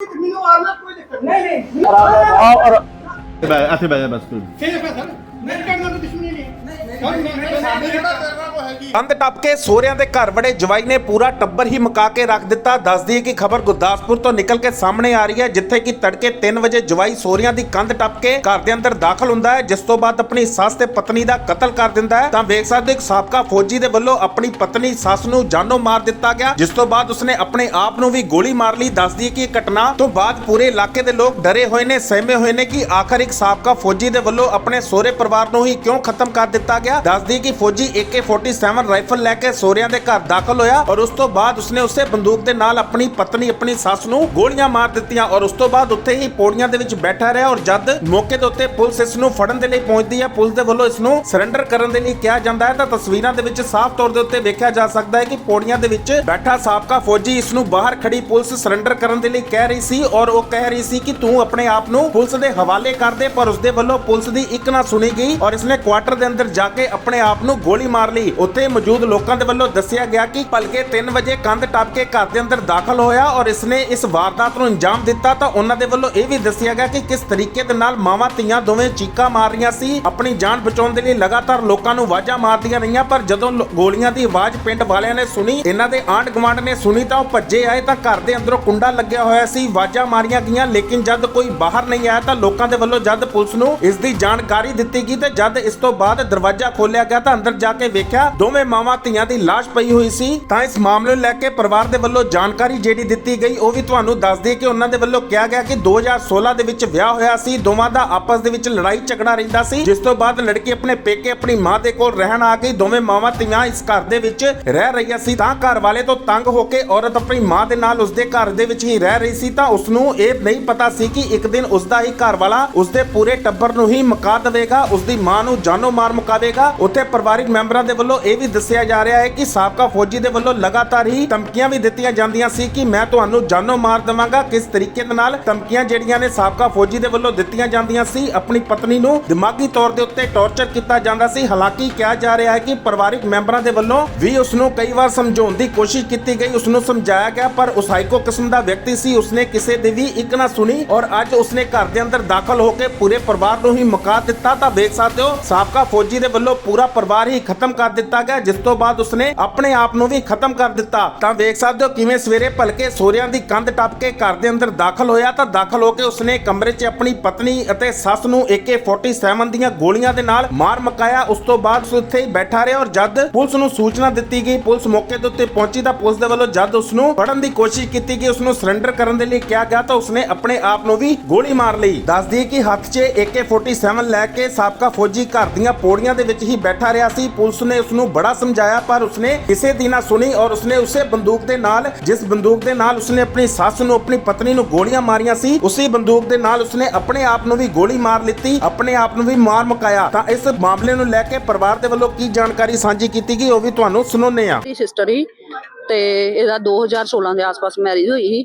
ਮੈਨੂੰ ਆਣਾ ਕੋਈ ਦਿੱਕਤ ਨਹੀਂ ਨਹੀਂ ਇੱਥੇ ਬੈ ਜਾ ਬਸ ਤੂੰ। ਠੀਕ ਹੈ ਸਰ ਕੋਈ ਦੁਸ਼ਮਣੀ ਕੰਧ ਟੱਪ ਕੇ ਸੋਹਰਿਆਂ ਦੇ ਘਰ ਵੜੇ ਜਵਾਈ ਨੇ ਪੂਰਾ ਟੱਬਰ ਹੀ ਮੁਕਾ ਕੇ ਰੱਖ ਦਿੱਤਾ। ਦੱਸਦੀ ਹੈ ਕਿ ਖਬਰ ਗੁਰਦਾਸਪੁਰ ਤੋਂ ਨਿਕਲ ਕੇ ਸਾਹਮਣੇ ਆ ਰਹੀ ਹੈ, ਜਿੱਥੇ ਕਿ ਤੜਕੇ 3 ਵਜੇ ਜਵਾਈ ਸੋਹਰਿਆਂ ਦੀ ਕੰਧ ਟੱਪ ਕੇ ਘਰ ਦੇ ਅੰਦਰ ਦਾਖਲ ਹੁੰਦਾ ਹੈ, ਜਿਸ ਤੋਂ ਬਾਅਦ ਆਪਣੀ ਸੱਸ ਤੇ ਪਤਨੀ ਦਾ ਕਤਲ ਕਰ ਦਿੰਦਾ ਹੈ। ਤਾਂ ਵੇਖ ਸਕਦੇ ਹੋ ਇੱਕ ਸਾਬਕਾ ਫੌਜੀ ਦੇ ਵੱਲੋਂ ਆਪਣੀ ਪਤਨੀ ਸੱਸ ਨੂੰ ਜਾਨੋਂ ਮਾਰ ਦਿੱਤਾ ਗਿਆ, ਜਿਸ ਤੋਂ ਬਾਅਦ ਉਸਨੇ ਆਪਣੇ ਆਪ ਨੂੰ ਵੀ ਗੋਲੀ ਮਾਰ ਲਈ। ਦੱਸਦੀ ਹੈ ਕਿ ਇਹ ਘਟਨਾ ਤੋਂ ਬਾਅਦ ਪੂਰੇ ਇਲਾਕੇ ਦੇ ਲੋਕ ਡਰੇ ਹੋਏ ਨੇ, ਸਹਿਮੇ ਹੋਏ ਨੇ ਕਿ ਆਖਰ ਇੱਕ ਸਾਬਕਾ ਫੌਜੀ ਦੇ ਵੱਲੋਂ ਆਪਣੇ ਸੋਹਰੇ ਪਰਿਵਾਰ ਨੂੰ ਹੀ ਕਿਉਂ ਖਤਮ ਕਰ ਦਿੱਤਾ ਗਿਆ। ਦੱਸਦੀ ਕਿ ਫੌਜੀ AK47 ਰਾਈਫਲ ਲੈ ਕੇ ਸਹੁਰਿਆਂ ਦੇ ਘਰ ਦਾਖਲ ਹੋਇਆ ਔਰ ਉਸ ਤੋਂ ਬਾਅਦ ਉਸਨੇ ਉਸੇ ਬੰਦੂਕ ਦੇ ਨਾਲ ਆਪਣੀ ਪਤਨੀ, ਆਪਣੀ ਸੱਸ ਨੂੰ ਗੋਲੀਆਂ ਮਾਰ ਦਿੱਤੀਆਂ ਔਰ ਉਸ ਤੋਂ ਬਾਅਦ ਉੱਥੇ ਹੀ ਪੌੜੀਆਂ ਦੇ ਵਿੱਚ ਬੈਠਾ ਰਿਹਾ ਔਰ ਜਦ ਮੌਕੇ ਦੇ ਉੱਤੇ ਪੁਲਿਸ ਇਸ ਨੂੰ ਫੜਨ ਦੇ ਲਈ ਪਹੁੰਚਦੀ ਹੈ, ਪੁਲਿਸ ਦੇ ਵੱਲੋਂ ਇਸ ਨੂੰ ਸਰੈਂਡਰ ਕਰਨ ਦੇ ਲਈ ਕਿਹਾ ਜਾਂਦਾ ਹੈ ਤਾਂ ਤਸਵੀਰਾਂ ਦੇ ਵਿੱਚ ਸਾਫ਼ ਤੌਰ ਦੇ ਉੱਤੇ ਵੇਖਿਆ ਜਾ ਸਕਦਾ ਹੈ ਕਿ ਪੌੜੀਆਂ ਦੇ ਵਿੱਚ ਬੈਠਾ ਸਾਬਕਾ ਫੌਜੀ ਇਸ ਨੂੰ ਬਾਹਰ ਖੜੀ ਪੁਲਿਸ ਸਰੈਂਡਰ ਕਰਨ ਦੇ ਲਈ ਕਹਿ ਰਹੀ ਸੀ ਔਰ ਉਹ ਕਹਿ ਰਹੀ ਸੀ ਕਿ ਤੂੰ ਆਪਣੇ ਆਪ ਨੂੰ ਪੁਲਿਸ ਦੇ ਹਵਾਲੇ ਕਰ ਦੇ ਪਰ ਉਸ ਦੇ ਵੱਲੋਂ ਪੁਲਿਸ ਦੀ ਇੱਕ ਨਾ ਸੁਣੀ ਗਈ ਔਰ ਇਸਨੇ ਕੁਆਟਰ ਦੇ ਅੰਦਰ ਜਾ ਕੇ ਆਪਣੇ ਆਪ ਨੂੰ ਗੋਲੀ ਮਾਰ ਲਈ। ਉੱਥੇ ਮੌਜੂਦ ਲੋਕਾਂ ਦੇ ਵੱਲੋਂ ਦੱਸਿਆ ਗਿਆ ਕਿ ਭਲਕੇ 3 ਵਜੇ ਕੰਧ ਟੱਪ ਕੇ ਘਰ ਦੇ ਅੰਦਰ ਦਾਖਲ ਹੋਇਆ ਔਰ ਇਸਨੇ ਇਸ ਵਾਰਦਾਤ ਨੂੰ ਅੰਜਾਮ ਦਿੱਤਾ ਤਾਂ ਉਹਨਾਂ ਦੇ ਵੱਲੋਂ ਇਹ ਵੀ ਦੱਸਿਆ ਗਿਆ ਕਿ ਕਿਸ ਤਰੀਕੇ ਦੇ ਨਾਲ ਮਾਵਾਂ ਧੀਆਂ ਦੋਵੇਂ ਚੀਕਾਂ ਮਾਰ ਰਹੀਆਂ ਸੀ। ਆਪਣੀ ਜਾਨ ਬਚਾਉਣ ਦੇ ਲਈ ਲਗਾਤਾਰ ਲੋਕਾਂ ਨੂੰ ਆਵਾਜ਼ਾਂ ਮਾਰਦੀਆਂ ਰਹੀਆਂ, ਪਰ ਜਦੋਂ ਗੋਲੀਆਂ ਦੀ ਆਵਾਜ਼ ਪਿੰਡ ਵਾਲਿਆਂ ਨੇ ਸੁਣੀ, ਇਹਨਾਂ ਦੇ ਆਂਢ ਗੁਆਂਢ ਨੇ ਸੁਣੀ ਤਾਂ ਉਹ ਭੱਜੇ ਆਏ ਤਾਂ ਘਰ ਦੇ ਅੰਦਰੋਂ ਕੁੰਡਾ ਲੱਗਿਆ ਹੋਇਆ ਸੀ ਆਵਾਜ਼ਾਂ ਮਾਰੀਆਂ ਗਈਆਂ, ਲੇਕਿਨ ਜਦ ਕੋਈ ਬਾਹਰ ਨਹੀਂ ਆਇਆ ਤਾਂ ਲੋਕਾਂ ਦੇ ਵੱਲੋਂ ਜਦ ਪੁਲਿਸ ਨੂੰ ਇਸ ਦੀ ਜਾਣਕਾਰੀ ਦਿੱਤੀ ਗਈ ਤੇ ਜਦ ਇਸ ਤੋਂ ਬਾਅਦ ਦਰਵਾਜ਼ਾ ਖੋਲਿਆ ਗਿਆ ਤਾਂ ਅੰਦਰ ਜਾ ਕੇ ਵੇਖਿਆ ਦੋਵੇਂ ਮਾਵਾਂ ਧੀਆਂ ਦੀ ਲਾਸ਼ ਪਈ ਹੋਈ ਸੀ। ਤਾਂ ਇਸ ਮਾਮਲੇ ਨੂੰ ਲੈ ਕੇ ਪਰਿਵਾਰ ਦੇ ਵੱਲੋਂ ਜਾਣਕਾਰੀ ਜਿਹੜੀ ਦਿੱਤੀ ਗਈ, ਉਹ ਵੀ ਤੁਹਾਨੂੰ ਦੱਸ ਦਈਏ ਕਿ ਉਹਨਾਂ ਦੇ ਵੱਲੋਂ ਕਿਹਾ ਗਿਆ ਕਿ 2016 ਦੇ ਵਿੱਚ ਵਿਆਹ ਹੋਇਆ ਸੀ। ਦੋਵਾਂ ਦਾ ਆਪਸ ਦੇ ਵਿੱਚ ਲੜਾਈ ਝਗੜਾ ਰਹਿੰਦਾ ਸੀ। ਜਿਸ ਤੋਂ ਬਾਅਦ ਲੜਕੀ ਆਪਣੇ ਪੇਕੇ ਆਪਣੀ ਮਾਂ ਦੇ ਕੋਲ ਰਹਿਣ ਆ ਗਈ। ਦੋਵੇਂ ਮਾਵਾਂ ਧੀਆਂ ਇਸ ਘਰ ਦੇ ਵਿੱਚ ਰਹਿ ਰਹੀਆਂ ਸੀ। ਤਾਂ ਘਰ ਵਾਲੇ ਤੋਂ ਤੰਗ ਹੋ ਕੇ ਔਰਤ ਆਪਣੀ ਮਾਂ ਦੇ ਨਾਲ ਉਸਦੇ ਘਰ ਦੇ ਵਿੱਚ ਹੀ ਰਹਿ ਰਹੀ ਸੀ। ਤਾਂ ਉਸ ਨੂੰ ਇਹ ਨਹੀਂ ਪਤਾ ਸੀ ਕਿ ਇੱਕ ਦਿਨ ਉਸਦਾ ਹੀ ਘਰ ਵਾਲਾ ਉਸਦੇ ਪੂਰੇ ਟੱਬਰ ਨੂੰ ਹੀ ਮੁਕਾ ਦੇਵੇਗਾ। ਉਸਦੀ ਮਾਂ ਨੂੰ ਜਾਨੋਂ ਮਾਰ ਮੁਕਾ ਦੇਗਾ ਉੱਥੇ ਪਰਿਵਾਰਿਕ ਮੈਂਬਰਾਂ ਦੇ ਵੱਲੋਂ ਇਹ ਵੀ ਦੱਸਿਆ ਜਾ ਰਿਹਾ ਹੈ ਕਿ ਸਾਬਕਾ ਫੌਜੀ ਦੇ ਵੱਲੋਂ ਲਗਾਤਾਰ ਹੀ ਧਮਕੀਆਂ ਵੀ ਦਿੱਤੀਆਂ ਜਾਂਦੀਆਂ ਸੀ ਕਿ ਮੈਂ ਤੁਹਾਨੂੰ ਜਾਨੋਂ ਮਾਰ ਦੇਵਾਂਗਾ। ਕਿਸ ਤਰੀਕੇ ਦੇ ਨਾਲ ਧਮਕੀਆਂ ਜਿਹੜੀਆਂ ਨੇ ਸਾਬਕਾ ਫੌਜੀ ਦੇ ਵੱਲੋਂ ਦਿੱਤੀਆਂ ਜਾਂਦੀਆਂ ਸੀ, ਆਪਣੀ ਪਤਨੀ ਨੂੰ ਦਿਮਾਗੀ ਤੌਰ ਦੇ ਉੱਤੇ ਟੌਰਚਰ ਕੀਤਾ ਜਾਂਦਾ ਸੀ। ਹਾਲਾਂਕਿ ਕਿਹਾ ਜਾ ਰਿਹਾ ਹੈ ਕਿ ਪਰਿਵਾਰਿਕ ਮੈਂਬਰਾਂ ਦੇ ਵੱਲੋਂ ਵੀ ਉਸ ਨੂੰ ਕਈ ਵਾਰ ਸਮਝਾਉਣ ਦੀ ਕੋਸ਼ਿਸ਼ ਕੀਤੀ ਗਈ, ਉਸ ਨੂੰ ਸਮਝਾਇਆ ਗਿਆ, ਪਰ ਉਸ ਹਾਈਕੋ ਕਿਸਮ ਦਾ ਵਿਅਕਤੀ ਸੀ। ਉਸਨੇ ਕਿਸੇ ਦੀ ਵੀ ਇੱਕ ਨਾ ਸੁਣੀ ਔਰ ਅੱਜ ਉਸਨੇ ਘਰ ਦੇ ਅੰਦਰ ਦਾਖਲ ਹੋ ਕੇ ਪੂਰੇ ਪਰਿਵਾਰ ਨੂੰ ਹੀ ਮੁਕਾ ਦਿੱਤਾ। ਤਾਂ ਵੇਖ ਸਕਦੇ ਹੋ, ਸਾਬਕਾ ਫੌਜੀ ਦੇ ਵੱਲੋਂ ਪੂਰਾ ਪਰਿਵਾਰ ਹੀ ਖਤਮ ਕਰ ਦਿੱਤਾ ਗਿਆ, ਜਿਸ ਤੋਂ ਬਾਅਦ ਉਸਨੇ ਆਪਣੇ ਆਪ ਨੂੰ ਵੀ ਖਤਮ ਕਰ ਦਿੱਤਾ। ਤਾਂ ਵੇਖ ਸਕਦੇ ਹੋ ਕਿਵੇਂ ਸਵੇਰੇ ਭਲਕੇ ਸੋਹਰਿਆਂ ਦੀ ਕੰਧ ਟੱਪ ਕੇ ਘਰ ਦੇ ਅੰਦਰ ਦਾਖਲ ਹੋਇਆ, ਤਾਂ ਦਾਖਲ ਹੋ ਕੇ ਉਸਨੇ ਕਮਰੇ 'ਚ ਆਪਣੀ ਪਤਨੀ ਅਤੇ ਸੱਸ ਨੂੰ AK47 ਦੀਆਂ ਗੋਲੀਆਂ ਦੇ ਨਾਲ ਮਾਰ ਮਕਾਇਆ। ਉਸ ਤੋਂ ਬਾਅਦ ਉਸ ਉੱਥੇ ਹੀ ਬੈਠਾ ਰਿਹਾ ਔਰ ਜਦ ਪੁਲਿਸ ਨੂੰ ਸੂਚਨਾ ਦਿੱਤੀ ਗਈ, ਪੁਲਿਸ ਮੌਕੇ ਦੇ ਉੱਤੇ ਪਹੁੰਚੀ ਤਾਂ ਪੁਲਿਸ ਦੇ ਵੱਲੋਂ ਜਦ ਉਸ ਨੂੰ ਫੜਨ ਦੀ ਕੋਸ਼ਿਸ਼ ਕੀਤੀ ਗਈ, ਉਸ ਨੂੰ ਸਰੈਂਡਰ ਕਰਨ ਦੇ ਲਈ ਕਿਹਾ ਗਿਆ, ਤਾਂ ਉਸਨੇ ਆਪਣੇ ਆਪ ਨੂੰ ਵੀ ਗੋਲੀ ਮਾਰ ਲਈ। ਦੱਸਦੀ ਕਿ ਹੱਥ 'ਚ AK47 ਲੈ ਕੇ ਸਾਬਕਾ ਫੌਜੀ ਘਰ ਦੀਆਂ ਪੌੜੀਆਂ ਦੇ ਵਿੱਚ ਹੀ ਬੈਠਾ ਰਿਹਾ ਸੀ। ਪੁਲਿਸ ਨੇ ਉਸ ਨੂੰ ਬੜਾ ਸਮਝਾਇਆ, ਪਰ ਉਸਨੇ ਕਿਸੇ ਦੀ ਨਾ ਸੁਣੀ ਔਰ ਉਸਨੇ ਉਸੇ ਬੰਦੂਕ ਦੇ ਨਾਲ, ਜਿਸ ਬੰਦੂਕ ਦੇ ਨਾਲ ਉਸਨੇ ਆਪਣੀ ਸੱਸ ਨੂੰ, ਆਪਣੀ ਪਤਨੀ ਨੂੰ ਗੋਲੀਆਂ ਮਾਰੀਆਂ ਸੀ, ਉਸੇ ਬੰਦੂਕ ਦੇ ਨਾਲ ਉਸਨੇ ਆਪਣੇ ਆਪ ਨੂੰ ਵੀ ਗੋਲੀ ਮਾਰ ਲਿੱਤੀ, ਆਪਣੇ ਆਪ ਨੂੰ ਵੀ ਮਾਰ ਮੁਕਾਇਆ। ਤਾਂ ਇਸ ਮਾਮਲੇ ਨੂੰ ਲੈ ਕੇ ਪਰਿਵਾਰ ਦੇ ਵੱਲੋਂ ਕੀ ਜਾਣਕਾਰੀ ਸਾਂਝੀ ਕੀਤੀ ਗਈ, ਉਹ ਵੀ ਤੁਹਾਨੂੰ ਸੁਣਾਉਂਦੇ ਆ ਮੇਰੀ ਸਿਸਟਰ ਹੀ ਤੇ ਇਹਦਾ 2016 ਦੇ ਆਸ-ਪਾਸ ਮੈਰਿਜ ਹੋਈ ਸੀ।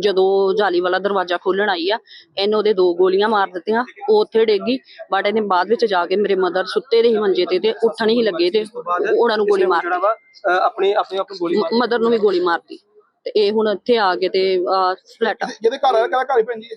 ਜਦੋਂ ਜਾਲੀ ਵਾਲਾ ਦਰਵਾਜ਼ਾ ਖੋਲਣ ਆਈ ਆ ਇਹਨੇ ਉਹਦੇ ਦੋ ਗੋਲੀਆਂ ਮਾਰ ਦਿੱਤੀਆਂ ਉਹ ਉੱਥੇ ਡੇਗੀ ਬਟ ਇਹਨੇ ਬਾਅਦ ਵਿੱਚ ਜਾ ਕੇ ਮੇਰੇ ਮਦਰ ਸੁੱਤੇ ਦੇ ਹੀ ਮੰਜੇ ਤੇ ਤੇ ਉੱਠਣ ਹੀ ਲੱਗੇ ਤੇ ਉਹਨਾਂ ਨੂੰ ਗੋਲੀ ਮਾਰ ਆਪਣੇ ਆਪਣੇ ਆਪ ਨੂੰ ਗੋਲੀ ਮਾਰ ਮਦਰ ਨੂੰ ਵੀ ਗੋਲੀ ਮਾਰਤੀ ਤੇ ਇਹ ਹੁਣ ਇੱਥੇ ਆ ਕੇ ਤੇ ਫਲੈਟ ਜਿਹਦੇ ਘਰ ਵਾਲਾ ਕਿਹੜਾ ਘਰ ਹੀ ਪੈਂਦੀ ਹੈ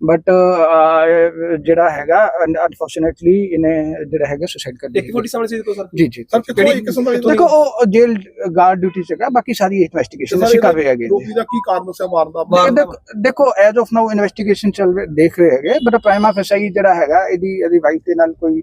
ਬਟ ਜਿਹੜਾ ਹੈਗਾ ਅਨਫੋਰਚੂਨੇਟਲੀ ਇਹਨੇ ਜਿਹੜਾ ਹੈਗਾ ਸੁਸਾਈਡ ਕਰ ਇੱਕ ਬੋਡੀ ਸਾਹਮਣੇ ਸੀ ਦੇਖੋ ਸਰ। ਜੀ ਜੀ ਸਰ ਇੱਕ ਕਿਸਮ ਦਾ ਦੇਖੋ ਉਹ ਜੇਲ੍ਹ ਗਾਰਡ ਡਿਊਟੀ ਚ ਹੈਗਾ ਬਾਕੀ ਸਾਰੀ ਇਨਵੈਸਟੀਗੇਸ਼ਨ ਅਸੀਂ ਕਰ ਰਹੇ ਹੈਗੇ। ਰੋਗੀ ਦਾ ਕੀ ਕਾਰਨ ਦੱਸਿਆ ਮਾਰਨ ਦਾ? ਦੇਖੋ- ਐਜ਼ ਆਫ ਨਾਓ ਇਨਵੈਸਟੀਗੇਸ਼ਨ ਚੱਲ ਰਹੀ ਦੇਖ ਰਹੇ ਹੈਗੇ ਬਟ ਪ੍ਰਾਈਮਾ ਫੈਸਾਈ ਜਿਹੜਾ ਹੈਗਾ ਇਹਦੀ ਇਹਦੀ ਵਾਈਫ ਦੇ ਨਾਲ ਕੋਈ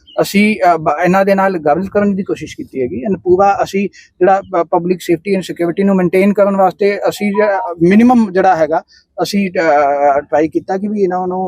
ਅਸੀਂ ਅਹ, ਇਹਨਾਂ ਦੇ ਨਾਲ ਗੱਲ ਕਰਨ ਦੀ ਕੋਸ਼ਿਸ਼ ਕੀਤੀ ਹੈਗੀ ਐਂਡ ਪੂਰਾ ਅਸੀਂ ਜਿਹੜਾ ਪਬਲਿਕ ਸੇਫਟੀ ਐਂਡ ਸਿਕਿਉਰਿਟੀ ਨੂੰ ਮੇਨਟੇਨ ਕਰਨ ਵਾਸਤੇ ਅਸੀਂ ਮਿਨੀਮਮ ਜਿਹੜਾ ਹੈਗਾ ਅਸੀਂ ਟਰਾਈ ਕੀਤਾ ਕਿ ਵੀ ਇਹਨਾਂ ਨੂੰ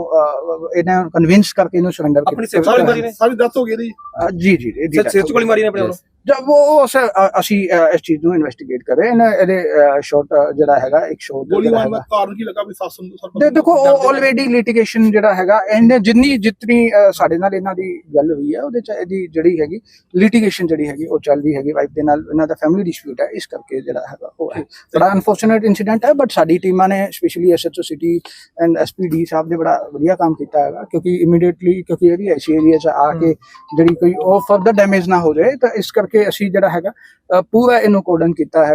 ਇਹਨਾਂ ਨੂੰ ਕਨਵਿੰਸ ਕਰਕੇ ਇਹਨੂੰ ਸਰੈਂਡਰ ਆਪਣੀ safety ਮਾਰੀ ਨੇ? ਸਾਰੀ ਦੱਸ ਹੋ ਗਈ ਇਹਦੀ? ਜੀ ਜੀ ਇਹਦੀ ਸਰ ਸਿਰ ਗਈ। ਮਾਰੀ ਨੇ ਆਪਣੇ ਵੱਲੋਂ? ਜਦ ਉਹ ਸਰ ਅਸੀਂ ਇਸ ਚੀਜ਼ ਨੂੰ ਇਨਵੈਸਟੀਗੇਟ ਕਰ। ਰਹੇ ਹਾਂ ਇਹਦੇ ਸ਼ਾਰਟ ਜਿਹੜਾ ਹੈਗਾ ਇੱਕ ਸ਼ੋਟ ਗੋਲੀ ਮਾਰਨ ਦਾ ਕਾਰਨ ਕੀ ਲੱਗਾ ਵੀ ਸੱਸ ਨੂੰ ਸਰ ਦੇ ਦੇਖੋ ਆਲਰੇਡੀ ਲਿਟੀਗੇਸ਼ਨ ਜਿਹੜਾ ਹੈਗਾ ਇਹਨੇ ਜਿੰਨੀ ਜਿਤਨੀ ਸਾਡੇ ਨਾਲ ਇਹਨਾਂ ਦੀ ਗੱਲ ਹੋਈ ਹੈ ਉਹਦੇ ਚ ਇਹਦੀ ਜਿਹੜੀ ਹੈਗੀ ਲਿਟੀਗੇਸ਼ਨ ਜਿਹੜੀ ਹੈਗੀ ਉਹ ਚੱਲ ਰਹੀ ਹੈਗੀ। ਵਾਈਫ ਦੇ ਨਾਲ ਇਹਨਾਂ ਦਾ ਫੈਮਿਲੀ ਡਿਸਪਿਊਟ ਹੈ ਇਸ ਕਰਕੇ ਜਿਹੜਾ ਹੈਗਾ ਉਹ ਹੈ ਬੜਾ ਅਨਫੋਰਚੂਨੇਟ ਇਨਸੀਡੈਂਟ ਹੈ ਬਟ ਸਾਡੀ ਟੀਮਾਂ ਨੇ specially SHO city and SPD ਸਾਹਿਬ ਨੇ ਬੜਾ ਵਧੀਆ ਕੰਮ ਕੀਤਾ ਹੈਗਾ ਕਿਉਂਕਿ ਇਮੀਡੀਏਟਲੀ ਕਿਉਂਕਿ ਇਹ ਵੀ ਐਸੀ ਏਰੀਆ ਚ ਆ ਕੇ ਜਿਹੜੀ ਕੋਈ ਉਹ ਫਰਦਰ ਡੈਮੇਜ ਨਾ ਹੋ ਜਾਏ ਤਾਂ ਇਸ ਕਰਕੇ ਅਸੀਂ ਜਿਹੜਾ ਹੈਗਾ ਪੂਰਾ ਇਹਨੂੰ ਕੋਡਨ ਕੀਤਾ ਹੈਗਾ।